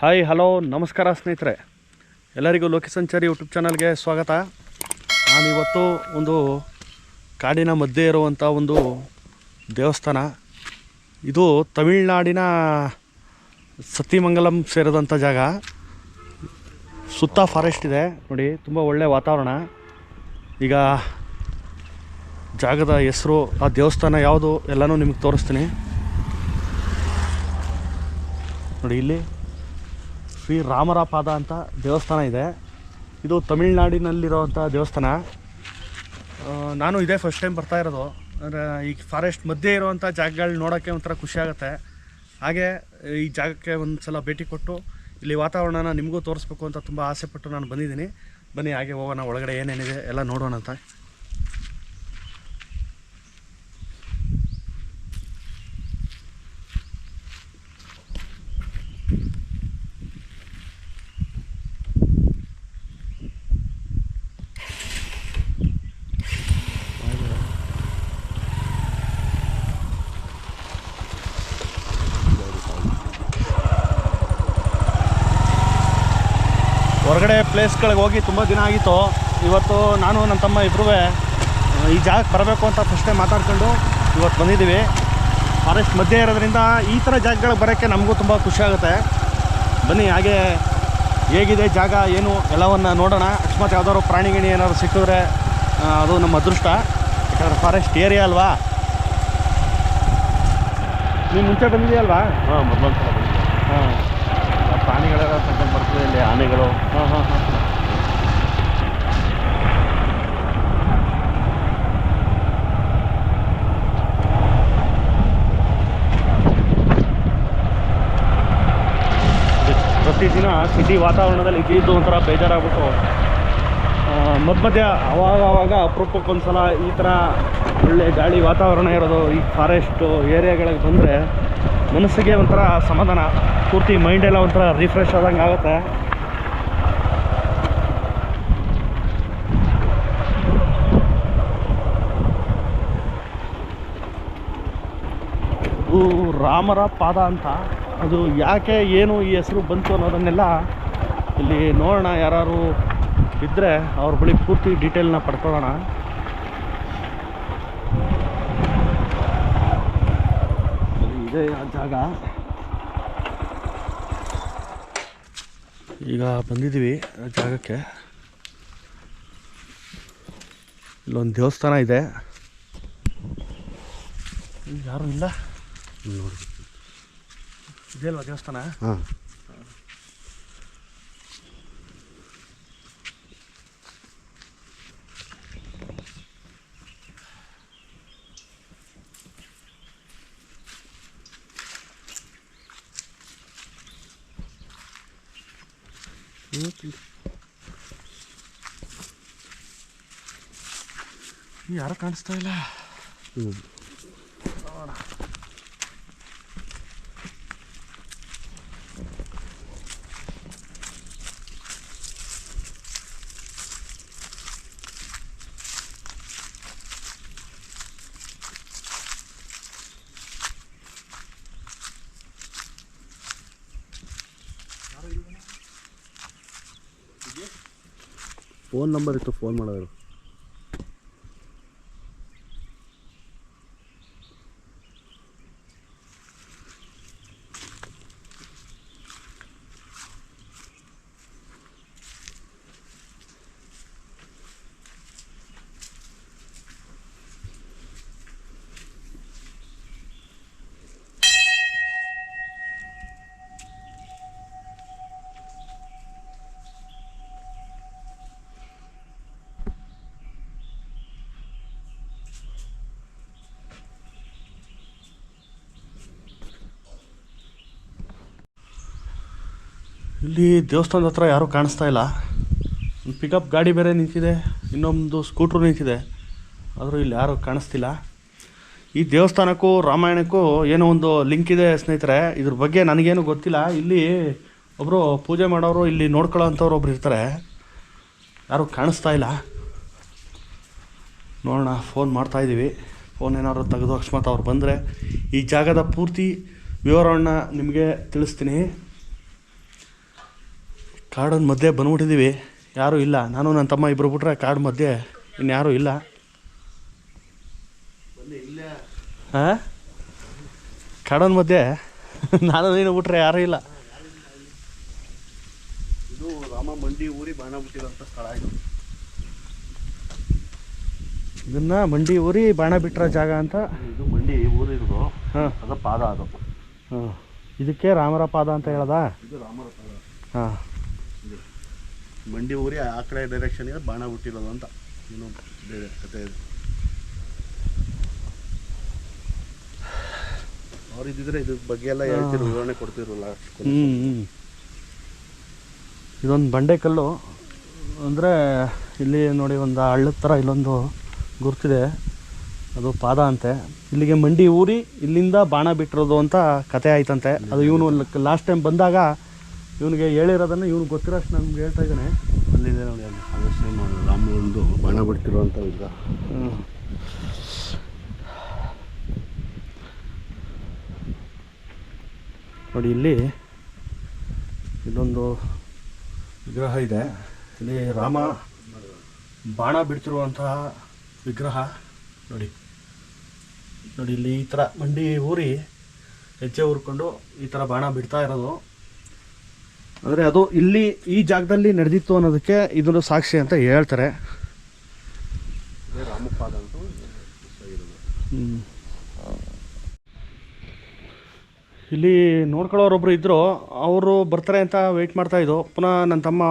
Hi hello ನಮಸ್ಕಾರ ಸ್ನೇಹಿತರೆ. ಎಲ್ಲರಿಗೂ ಲೋಕಿ ಸಂಚಾರಿ ಯೂಟ್ಯೂಬ್ ಚಾನಲ್ಗೆ ಸ್ವಾಗತ ನಾನಿವತ್ತು ಒಂದು ಕಾಡಿನ ಮಧ್ಯೆ ಇರುವಂಥ ಒಂದು ದೇವಸ್ಥಾನ. ಇದು ತಮಿಳುನಾಡಿನ ಸತಿಮಂಗಲಂ ಸೇರಿದಂಥ ಜಾಗ. ಸುತ್ತ ಫಾರೆಸ್ಟ್ ಇದೆ. ನೋಡಿ, ತುಂಬ ಒಳ್ಳೆಯ ವಾತಾವರಣ. ಈಗ ಜಾಗದ ಹೆಸರು, ಆ ದೇವಸ್ಥಾನ ಯಾವುದು ಎಲ್ಲನೂ ನಿಮಗೆ ತೋರಿಸ್ತೀನಿ. ನೋಡಿ, ಇಲ್ಲಿ ಶ್ರೀ ರಾಮರ ಪಾದ ಅಂತ ದೇವಸ್ಥಾನ ಇದೆ. ಇದು ತಮಿಳ್ನಾಡಿನಲ್ಲಿರೋವಂಥ ದೇವಸ್ಥಾನ. ನಾನು ಇದೇ ಫಸ್ಟ್ ಟೈಮ್ ಬರ್ತಾ ಇರೋದು. ಅಂದರೆ ಈ ಫಾರೆಸ್ಟ್ ಮಧ್ಯೆ ಇರುವಂಥ ಜಾಗಗಳು ನೋಡೋಕ್ಕೆ ಒಂಥರ ಖುಷಿ ಆಗುತ್ತೆ. ಹಾಗೆ ಈ ಜಾಗಕ್ಕೆ ಒಂದು ಸಲ ಭೇಟಿ ಕೊಟ್ಟು ಇಲ್ಲಿ ವಾತಾವರಣನ ನಿಮಗೂ ತೋರಿಸ್ಬೇಕು ಅಂತ ತುಂಬ ಆಸೆಪಟ್ಟು ನಾನು ಬಂದಿದ್ದೀನಿ. ಬನ್ನಿ, ಹಾಗೆ ಹೋಗೋಣ, ಒಳಗಡೆ ಏನೇನಿದೆ ಎಲ್ಲ ನೋಡೋಣ ಅಂತ. ಹೊರಗಡೆ ಪ್ಲೇಸ್ಗಳಿಗೆ ಹೋಗಿ ತುಂಬ ದಿನ ಆಗಿತ್ತು. ಇವತ್ತು ನಾನು ನನ್ನ ತಮ್ಮ ಇಬ್ಬರೂ ಈ ಜಾಗಕ್ಕೆ ಬರಬೇಕು ಅಂತ ಫಸ್ಟೇ ಮಾತಾಡ್ಕೊಂಡು ಇವತ್ತು ಬಂದಿದ್ದೀವಿ. ಫಾರೆಸ್ಟ್ ಮಧ್ಯೆ ಇರೋದ್ರಿಂದ ಈ ಥರ ಜಾಗಗಳಿಗೆ ಬರೋಕ್ಕೆ ನಮಗೂ ತುಂಬ ಖುಷಿ ಆಗುತ್ತೆ. ಬನ್ನಿ ಹಾಗೆ ಹೇಗಿದೆ ಜಾಗ ಏನು ಎಲ್ಲವನ್ನು ನೋಡೋಣ. ಅಕಸ್ಮಾತ್ ಯಾವುದಾದ್ರು ಪ್ರಾಣಿಗಿಣಿ ಏನಾದ್ರು ಸಿಕ್ಕಿದ್ರೆ ಅದು ನಮ್ಮ ಅದೃಷ್ಟ. ಯಾಕಂದರೆ ಫಾರೆಸ್ಟ್ ಏರಿಯಾ ಅಲ್ವಾ? ನೀವು ಮುಂಚೆ ಬಂದಿದೆಯಲ್ವಾ ಹಾಂ ಮೊದಲೊಂದು ಸಲ ಬಂದಿದೆ ಹಾಂ. ಸಂಕೊಂಡು ಬರ್ತದೆ ಇಲ್ಲಿ ಆನೆಗಳು. ಹಾಂ ಹಾಂ ಹಾಂ. ಪ್ರತಿದಿನ ಸಿಟಿ ವಾತಾವರಣದಲ್ಲಿ ಇದ್ದಿದ್ದು ಒಂಥರ ಬೇಜಾರಾಗ್ಬಿಟ್ಟು ಮಧ್ಯ ಮಧ್ಯ ಅವಾಗ ಅವಾಗ ಅಪರೂಪಕ್ಕೊಂದ್ಸಲ ಈ ಥರ ಒಳ್ಳೆ ಗಾಳಿ ವಾತಾವರಣ ಇರೋದು ಈ ಫಾರೆಸ್ಟು ಏರಿಯಾಗಳಿಗೆ ಬಂದರೆ ಮನಸ್ಸಿಗೆ ಒಂಥರ ಸಮಾಧಾನ, ಪೂರ್ತಿ ಮೈಂಡೆಲ್ಲ ಒಂಥರ ರಿಫ್ರೆಶ್ ಆದಂಗೆ ಆಗುತ್ತೆ. ರಾಮರ ಪಾದ ಅಂತ. ಅದು ಯಾಕೆ, ಏನು ಈ ಹೆಸರು ಬಂತು ಅನ್ನೋದನ್ನೆಲ್ಲ ಇಲ್ಲಿ ನೋಡೋಣ. ಯಾರು ಇದ್ದರೆ ಅವ್ರ ಬಳಿ ಪೂರ್ತಿ ಡೀಟೇಲ್ನ ಪಡ್ಕೊಳ್ಳೋಣ. ಇದೆ ಆ ಜಾಗ ಈಗ ಬಂದಿದ್ದೀವಿ ಆ ಜಾಗಕ್ಕೆ ಇಲ್ಲೊಂದು ದೇವಸ್ಥಾನ ಇದೆ ಯಾರೂ ಇಲ್ಲ ನೋಡಿ ಇದೆಯಲ್ವಾ ದೇವಸ್ಥಾನ ಹಾಂ ಯಾರು ಕಾಣಿಸ್ತಾ ಇಲ್ಲ? ಹ್ಞೂ ಫೋನ್ ನಂಬರ್ ಇತ್ತು ಫೋನ್ ಮಾಡೋರು. ಇಲ್ಲಿ ದೇವಸ್ಥಾನದ ಹತ್ರ ಯಾರೂ ಕಾಣಿಸ್ತಾ ಇಲ್ಲ. ಒಂದು ಪಿಕಪ್ ಗಾಡಿ ಬೇರೆ ನಿಂತಿದೆ, ಇನ್ನೊಂದು ಸ್ಕೂಟ್ರು ನಿಂತಿದೆ. ಆದರೂ ಇಲ್ಲಿ ಯಾರೂ ಕಾಣಿಸ್ತಿಲ್ಲ. ಈ ದೇವಸ್ಥಾನಕ್ಕೂ ರಾಮಾಯಣಕ್ಕೂ ಏನೋ ಒಂದು ಲಿಂಕ್ ಇದೆ ಸ್ನೇಹಿತರೆ. ಇದ್ರ ಬಗ್ಗೆ ನನಗೇನು ಗೊತ್ತಿಲ್ಲ. ಇಲ್ಲಿ ಒಬ್ಬರು ಪೂಜೆ ಮಾಡೋರು, ಇಲ್ಲಿ ನೋಡ್ಕೊಳ್ಳೋ ಅಂಥವ್ರು ಒಬ್ರು ಇರ್ತಾರೆ. ಯಾರೂ ಕಾಣಿಸ್ತಾ ಇಲ್ಲ. ನೋಡೋಣ ಫೋನ್ ಮಾಡ್ತಾಯಿದ್ದೀವಿ ಫೋನ್ ಏನಾದ್ರು ತೆಗೆದು ಅಕಸ್ಮಾತ್ ಅವ್ರು ಬಂದರೆ ಈ ಜಾಗದ ಪೂರ್ತಿ ವಿವರವನ್ನು ನಿಮಗೆ ತಿಳಿಸ್ತೀನಿ. ಕಾಡೊಂದು ಮಧ್ಯೆ ಬಂದ್ಬಿಟ್ಟಿದ್ದೀವಿ ಯಾರೂ ಇಲ್ಲ. ನಾನು ನನ್ನ ತಮ್ಮ ಇಬ್ಬರು ಬಿಟ್ರೆ ಕಾಡು ಮಧ್ಯೆ ಇನ್ಯಾರೂ ಇಲ್ಲ. ಹಾಂ? ಕಾಡನ ಮಧ್ಯೆ? ನಾನು ನೀನು ಬಿಟ್ರೆ ಯಾರೂ ಇಲ್ಲ. ಇದು ರಾಮ ಮಂಡಿ ಊರಿ ಬಾಣ ಬಿಟ್ಟಿರೋಂಥ ಸ್ಥಳ ಇದು. ಇದನ್ನ ಮಂಡಿ ಊರಿ ಬಾಣ ಬಿಟ್ಟಿರೋ ಜಾಗ ಅಂತ? ಇದು ಮಂಡಿ ಊರಿರೋದು ಹಾಂ. ಅದ ಪಾದ ಅದು. ಹಾಂ. ಇದಕ್ಕೆ ರಾಮರ ಪಾದ ಅಂತ ಹೇಳದಾ? ಇದು ರಾಮರ ಪಾದ. ಹಾಂ. ಮಂಡಿ ಊರಿ ಆ ಕಡೆ ಡೈರೆಕ್ಷನ್ಗೆ ಬಾಣ ಬಿಟ್ಟಿರೋದು ಅಂತ ಏನು ಬೇರೆ ಕತೆ ಇದೆ. ಅವ್ರು ಇದ್ದಿದ್ರೆ ಇದ್ರ ಬಗ್ಗೆ ಎಲ್ಲ ಹೇಳ್ತಿರೋ ವಿವರಣೆ ಕೊಡ್ತಿರಲ್ಲ ಇದೊಂದು ಬಂಡೆಕಲ್ಲು ಅಂದರೆ ಇಲ್ಲಿ ನೋಡಿ ಒಂದು ಹಳ್ಳದ ಥರ ಇಲ್ಲೊಂದು ಗುರ್ತಿದೆ. ಅದು ಪಾದ ಅಂತೆ. ಇಲ್ಲಿಗೆ ಮಂಡಿ ಊರಿ ಇಲ್ಲಿಂದ ಬಾಣ ಬಿಟ್ಟಿರೋದು ಅಂತ ಕತೆ ಆಯ್ತಂತೆ. ಅದು ಇವನು ಲಾಸ್ಟ್ ಟೈಮ್ ಬಂದಾಗ ಇವನಿಗೆ ಹೇಳಿರೋದನ್ನು ಇವನು ಗೊತ್ತಿರೋಷ್ಟು ನಮ್ಗೆ ಹೇಳ್ತಾ ಇದ್ದಾನೆ. ಅಲ್ಲಿದೆ ನೋಡಿ ಅಲ್ಲಿ ಅದೇ ಸೇಮ್ ರಾಮ ಒಂದು ಬಾಣ ಬಿಡ್ತಿರುವಂಥ ವಿಗ್ರಹ. ನೋಡಿ ಇಲ್ಲಿ ಇದೊಂದು ವಿಗ್ರಹ ಇದೆ. ಇಲ್ಲಿ ರಾಮ ಬಾಣ ಬಿಡ್ತಿರುವಂತಹ ವಿಗ್ರಹ ನೋಡಿ. ನೋಡಿ ಇಲ್ಲಿ ಈ ಥರ ಮಂಡಿ ಊರಿ ಹೆಜ್ಜೆ ಊರ್ಕೊಂಡು ಈ ಥರ ಬಾಣ ಬಿಡ್ತಾ ಇರೋದು. ಅಂದರೆ ಅದು ಇಲ್ಲಿ ಈ ಜಾಗದಲ್ಲಿ ನಡೆದಿತ್ತು ಅನ್ನೋದಕ್ಕೆ ಇದೊಂದು ಸಾಕ್ಷಿ ಅಂತ ಹೇಳ್ತಾರೆ. ಇಲ್ಲಿ ನೋಡ್ಕೊಳ್ಳೋರೊಬ್ರು ಇದ್ದರು ಅವರು ಬರ್ತಾರೆ ಅಂತ ವೆಯ್ಟ್ ಮಾಡ್ತಾ ಇದ್ದು ಪುನಃ ನನ್ನ ತಮ್ಮ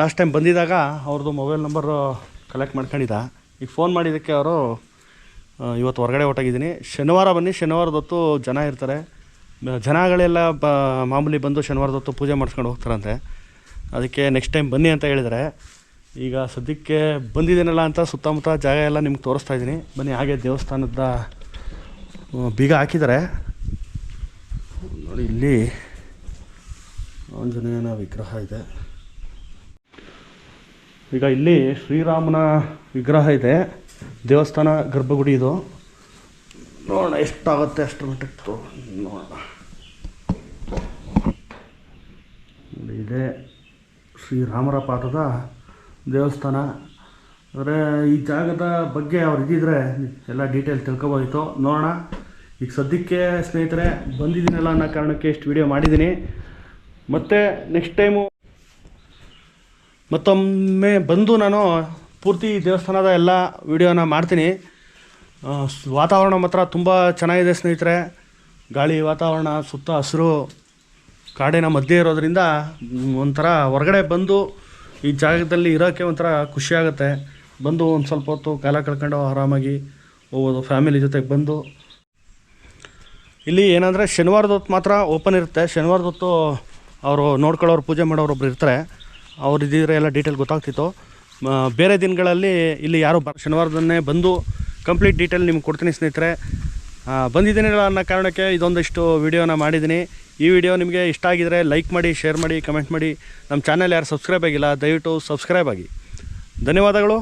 ಲಾಸ್ಟ್ ಟೈಮ್ ಬಂದಿದ್ದಾಗ ಅವ್ರದ್ದು ಮೊಬೈಲ್ ನಂಬರು ಕಲೆಕ್ಟ್ ಮಾಡ್ಕೊಂಡಿದ್ದ. ಈಗ ಫೋನ್ ಮಾಡಿದ್ದಕ್ಕೆ ಅವರು ಇವತ್ತು ಹೊರಗಡೆ ಹೊಟ್ಟಾಗಿದ್ದೀನಿ ಶನಿವಾರ ಬನ್ನಿ ಶನಿವಾರದ ಹೊತ್ತು ಜನ ಇರ್ತಾರೆ. ಜನಗಳೆಲ್ಲ ಬ ಮಾಮೂಲಿ ಬಂದು ಶನಿವಾರದ ಹೊತ್ತು ಪೂಜೆ ಮಾಡಿಸ್ಕೊಂಡು ಹೋಗ್ತಾರಂತೆ. ಅದಕ್ಕೆ ನೆಕ್ಸ್ಟ್ ಟೈಮ್ ಬನ್ನಿ ಅಂತ ಹೇಳಿದರೆ ಈಗ ಸದ್ಯಕ್ಕೆ ಬಂದಿದ್ದೀನಲ್ಲ ಅಂತ ಸುತ್ತಮುತ್ತ ಜಾಗ ಎಲ್ಲ ನಿಮ್ಗೆ ತೋರಿಸ್ತಾ ಇದ್ದೀನಿ. ಬನ್ನಿ, ಹಾಗೆ ದೇವಸ್ಥಾನದ ಬೀಗ ಹಾಕಿದ್ದಾರೆ. ನೋಡಿ, ಇಲ್ಲಿ ಆಂಜನೇಯನ ವಿಗ್ರಹ ಇದೆ. ಈಗ ಇಲ್ಲಿ ಶ್ರೀರಾಮನ ವಿಗ್ರಹ ಇದೆ. ದೇವಸ್ಥಾನ ಗರ್ಭಗುಡಿ ಇದು. ನೋಡೋಣ, ಎಷ್ಟಾಗುತ್ತೆ ಅಷ್ಟು ಮಟ್ಟಕ್ಕೆ ತೋ ನೋಡೋಣ. ನೋಡಿ, ಇದೆ ಶ್ರೀರಾಮರ ಪಾಠದ ದೇವಸ್ಥಾನ. ಅಂದರೆ ಈ ಜಾಗದ ಬಗ್ಗೆ ಅವ್ರು ಇದ್ದಿದ್ರೆ ಎಲ್ಲ ಡೀಟೇಲ್ ತಿಳ್ಕೊಬೋದಿತ್ತು. ನೋಡೋಣ. ಈಗ ಸದ್ಯಕ್ಕೆ ಸ್ನೇಹಿತರೆ, ಬಂದಿದ್ದೀನಲ್ಲ ಅನ್ನೋ ಕಾರಣಕ್ಕೆ ಇಷ್ಟು ವಿಡಿಯೋ ಮಾಡಿದ್ದೀನಿ. ಮತ್ತು ನೆಕ್ಸ್ಟ್ ಟೈಮು ಮತ್ತೊಮ್ಮೆ ಬಂದು ನಾನು ಪೂರ್ತಿ ದೇವಸ್ಥಾನದ ಎಲ್ಲ ವಿಡಿಯೋನ ಮಾಡ್ತೀನಿ. ವಾತಾವರಣ ಮಾತ್ರ ತುಂಬ ಚೆನ್ನಾಗಿದೆ ಸ್ನೇಹಿತರೆ. ಗಾಳಿ, ವಾತಾವರಣ, ಸುತ್ತ ಹಸಿರು, ಕಾಡಿನ ಮಧ್ಯೆ ಇರೋದರಿಂದ ಒಂಥರ ಹೊರಗಡೆ ಬಂದು ಈ ಜಾಗದಲ್ಲಿ ಇರೋಕ್ಕೆ ಒಂಥರ ಖುಷಿಯಾಗುತ್ತೆ ಬಂದು ಒಂದು ಸ್ವಲ್ಪ ಹೊತ್ತು ಕಾಲ ಕಳ್ಕೊಂಡು ಆರಾಮಾಗಿ ಹೋಗೋದು, ಫ್ಯಾಮಿಲಿ ಜೊತೆಗೆ ಬಂದು. ಇಲ್ಲಿ ಏನಂದರೆ ಶನಿವಾರದ ಹೊತ್ತು ಮಾತ್ರ ಓಪನ್ ಇರುತ್ತೆ. ಶನಿವಾರದ ಹೊತ್ತು ಅವರು ನೋಡ್ಕೊಳ್ಳೋರು, ಪೂಜೆ ಮಾಡೋರು ಒಬ್ರು ಇರ್ತಾರೆ. ಅವ್ರು ಇದ್ದಿದ್ರೆ ಎಲ್ಲ ಡೀಟೇಲ್ ಗೊತ್ತಾಗ್ತಿತ್ತು. ಬೇರೆ ದಿನಗಳಲ್ಲಿ ಇಲ್ಲಿ ಯಾರು ಬ, ಶನಿವಾರದನ್ನೇ ಬಂದು ಕಂಪ್ಲೀಟ್ ಡೀಟೇಲ್ ನಿಮ್ಗೆ ಕೊಡ್ತೀನಿ ಸ್ನೇಹಿತರೆ. ಬಂದಿದ್ದೀನಿ ಬಂದಿದ್ದೀನಿಲ್ಲ ಅನ್ನೋ ಕಾರಣಕ್ಕೆ ಇದೊಂದಿಷ್ಟು ವೀಡಿಯೋನ ಮಾಡಿದ್ದೀನಿ. ಈ ವಿಡಿಯೋ ನಿಮಗೆ ಇಷ್ಟ ಆಗಿದರೆ ಲೈಕ್ ಮಾಡಿ, ಶೇರ್ ಮಾಡಿ, ಕಮೆಂಟ್ ಮಾಡಿ. ನಮ್ಮ ಚಾನಲ್ ಯಾರು ಸಬ್ಸ್ಕ್ರೈಬ್ ಆಗಿಲ್ಲ, ದಯವಿಟ್ಟು ಸಬ್ಸ್ಕ್ರೈಬ್ ಆಗಿ. ಧನ್ಯವಾದಗಳು.